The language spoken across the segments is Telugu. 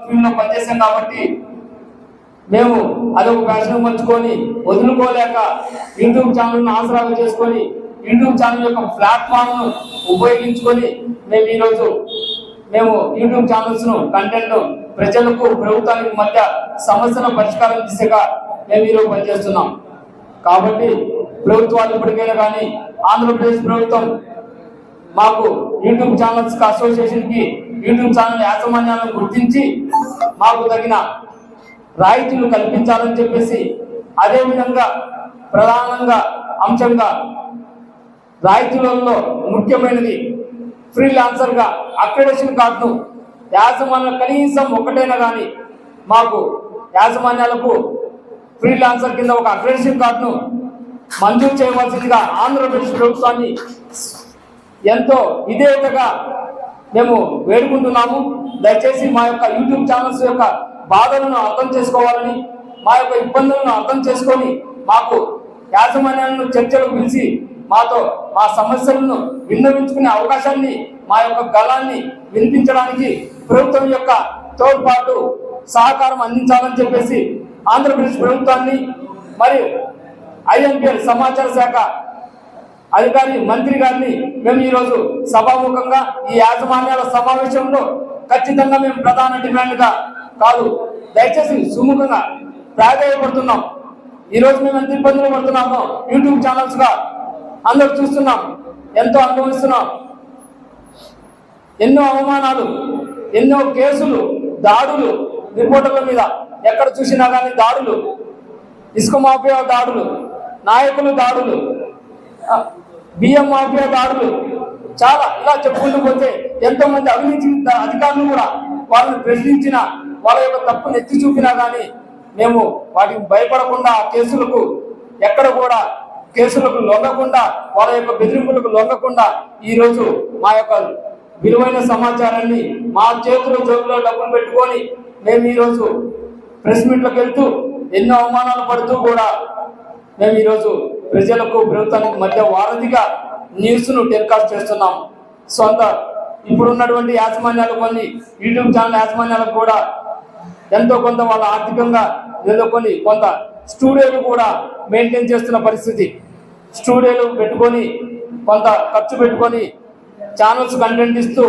ఫీల్డ్లో పనిచేసాం కాబట్టి మేము అదొక ఫ్యాషన్ పంచుకొని వదులుకోలేక యూట్యూబ్ ఛానల్ను ఆసరాగా చేసుకొని యూట్యూబ్ ఛానల్ యొక్క ప్లాట్ఫామ్ను ఉపయోగించుకొని మేము ఈరోజు మేము యూట్యూబ్ ఛానల్స్ను కంటెంట్ను ప్రజలకు ప్రభుత్వానికి మధ్య సమస్యల పరిష్కారం దిశగా మేము ఈరోజు పనిచేస్తున్నాం. కాబట్టి ప్రభుత్వాలు ఇప్పటికైనా కానీ ఆంధ్రప్రదేశ్ ప్రభుత్వం మాకు యూట్యూబ్ ఛానల్స్ అసోసియేషన్కి యూట్యూబ్ ఛానల్ యాజమాన్యాలను గుర్తించి మాకు తగిన రాయితీలు కల్పించాలని చెప్పేసి అదే విధంగా ప్రధానంగా అంశంగా రాయితీలలో ముఖ్యమైనది ఫ్రీలాన్సర్గా అక్రెడేషన్ కార్డును యాజమాన్యం కనీసం ఒకటైనా కానీ మాకు యాజమాన్యాలకు ఫ్రీలాన్సర్ కింద ఒక అక్రెడేషన్ కార్డును మంజూరు చేయవలసిందిగా ఆంధ్రప్రదేశ్ ప్రభుత్వాన్ని ఎంతో విధేయతగా మేము వేడుకుంటున్నాము. దయచేసి మా యొక్క యూట్యూబ్ ఛానల్స్ యొక్క బాధలను అర్థం చేసుకోవాలని మా యొక్క ఇబ్బందులను అర్థం చేసుకొని మాకు యాజమాన్యాలను చర్చలు పిలిచి మాతో మా సమస్యలను విన్నవించుకునే అవకాశాన్ని మా యొక్క గళాన్ని వినిపించడానికి ప్రభుత్వం యొక్క తోడ్పాటు సహకారం అందించాలని చెప్పేసి ఆంధ్రప్రదేశ్ ప్రభుత్వాన్ని మరియు ఐఎంపిఎల్ సమాచార శాఖ అధికారి మంత్రి గారిని మేము ఈరోజు సభాముఖంగా ఈ యాజమాన్యాల సమావేశంలో ఖచ్చితంగా మేము ప్రధాన డిమాండ్గా కాదు దయచేసి సుముఖంగా ప్రాధాయపడుతున్నాం. ఈరోజు మేము ఎంత ఇబ్బందులు పడుతున్నామో యూట్యూబ్ ఛానల్స్గా అందరు చూస్తున్నాం ఎంతో అనుభవిస్తున్నాం. ఎన్నో అవమానాలు ఎన్నో కేసులు దాడులు రిపోర్టర్ల మీద ఎక్కడ చూసినా కానీ దాడులు. ఇసుక మాఫియా దాడులు నాయకులు దాడులు బియ్యం మాఫియా దాడులు. చాలా ఇలా చెప్పుకుంటూ పోతే ఎంతో మంది అవినీతి అధికారులు కూడా వాళ్ళని ప్రశ్నించిన వాళ్ళ యొక్క తప్పును ఎత్తి చూపినా కానీ మేము వాటికి భయపడకుండా ఆ కేసులకు ఎక్కడ కూడా కేసులకు లొంగకుండా వాళ్ళ యొక్క బెదిరింపులకు లొంగకుండా ఈరోజు మా యొక్క విలువైన సమాచారాన్ని మా చేతుల జోబులో డబ్బులు పెట్టుకొని మేము ఈరోజు ప్రెస్ మీట్లకు వెళ్తూ ఎన్నో అవమానాలు పడుతూ కూడా మేము ఈరోజు ప్రజలకు ప్రభుత్వానికి మధ్య వారధిగా న్యూస్ను టెలికాస్ట్ చేస్తున్నాం. సొంత ఇప్పుడున్నటువంటి యాజమాన్యాలు కొన్ని యూట్యూబ్ ఛానల్ యాజమాన్యాలకు కూడా ఎంతో కొంత వాళ్ళ ఆర్థికంగా ఏదో కొన్ని కొంత స్టూడియోలు కూడా మెయింటైన్ చేస్తున్న పరిస్థితి. స్టూడియోలు పెట్టుకొని కొంత ఖర్చు పెట్టుకొని ఛానల్స్ కంటెంట్ ఇస్తూ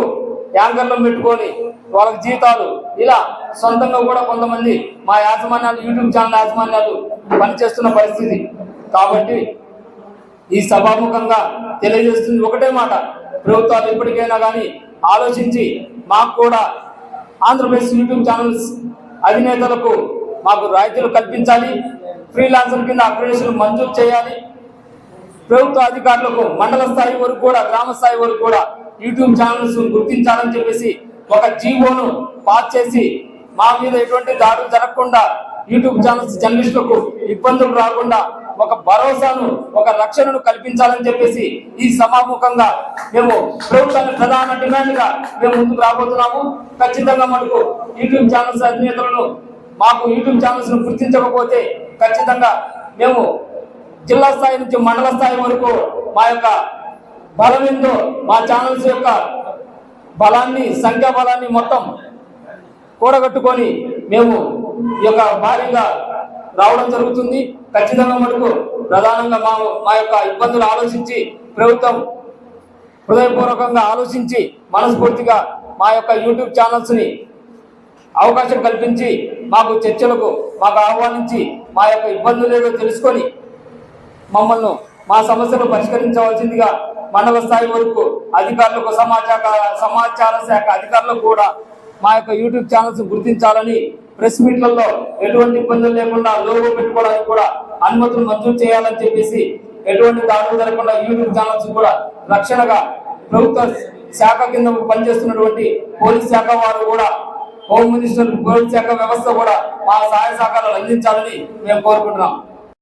యాంకర్లను పెట్టుకొని వాళ్ళకి జీతాలు ఇలా సొంతంగా కూడా కొంతమంది మా యాజమాన్యాలు యూట్యూబ్ ఛానల్ యాజమాన్యాలు పనిచేస్తున్న పరిస్థితి. కాబట్టి ఈ సభాముఖంగా తెలియజేస్తుంది ఒకటే మాట. ప్రభుత్వాలు ఎప్పటికైనా కానీ ఆలోచించి మాకు కూడా ఆంధ్రప్రదేశ్ యూట్యూబ్ ఛానల్స్ అధినేతలకు మాకు రాయితీలు కల్పించాలి. ఫ్రీలాన్సర్ కింద అప్గ్రేషన్ మంజూరు చేయాలి. ప్రభుత్వ అధికారులకు మండల స్థాయి వరకు కూడా గ్రామ స్థాయి వరకు కూడా యూట్యూబ్ ఛానల్స్ గుర్తించాలని చెప్పేసి ఒక జీవోను పాస్ చేసి మా మీద ఎటువంటి దాడులు జరగకుండా యూట్యూబ్ ఛానల్స్ జర్నలిస్టులకు ఇబ్బందులు రాకుండా ఒక భరోసాను ఒక రక్షణను కల్పించాలని చెప్పేసి ఈ సమాముఖంగా మేము ప్రభుత్వాన్ని ప్రధాన డిమాండ్గా మేము ముందుకు రాబోతున్నాము. ఖచ్చితంగా మనకు యూట్యూబ్ ఛానల్స్ అధినేతలను మాకు యూట్యూబ్ ఛానల్స్ను గుర్తించకపోతే ఖచ్చితంగా మేము జిల్లా స్థాయి నుంచి మండల స్థాయి వరకు మా యొక్క బలం మా ఛానల్స్ యొక్క బలాన్ని సంఖ్యా బలాన్ని మొత్తం కూడగట్టుకొని మేము ఈ యొక్క భారీగా రావడం జరుగుతుంది. ఖచ్చితంగా మటుకు ప్రధానంగా మా మా యొక్క ఇబ్బందులు ఆలోచించి ప్రభుత్వం హృదయపూర్వకంగా ఆలోచించి మనస్ఫూర్తిగా మా యొక్క యూట్యూబ్ ఛానల్స్ని అవకాశం కల్పించి మాకు చర్చలకు మాకు ఆహ్వానించి మా యొక్క ఇబ్బందులు ఏదో తెలుసుకొని మమ్మల్ని మా సమస్యలు పరిష్కరించవలసిందిగా మండల స్థాయి వరకు అధికారులకు సమాచార సమాచార శాఖ అధికారులకు కూడా మా యొక్క యూట్యూబ్ ఛానల్స్ గుర్తించాలని ప్రెస్ మీట్లలో ఎటువంటి ఇబ్బందులు లేకుండా లోగో పెట్టుకోవడానికి కూడా అనుమతులు మంజూరు చేయాలని చెప్పేసి ఎటువంటి దాడులు జరగకుండా యూట్యూబ్ ఛానల్స్ కూడా రక్షణగా ప్రభుత్వ శాఖ కింద పనిచేస్తున్నటువంటి పోలీస్ శాఖ వారు కూడా హోమ్ మినిస్టర్ పోలీస్ శాఖ వ్యవస్థ కూడా మా సహాయ సహకారాలు అందించాలని మేము కోరుకుంటున్నాం.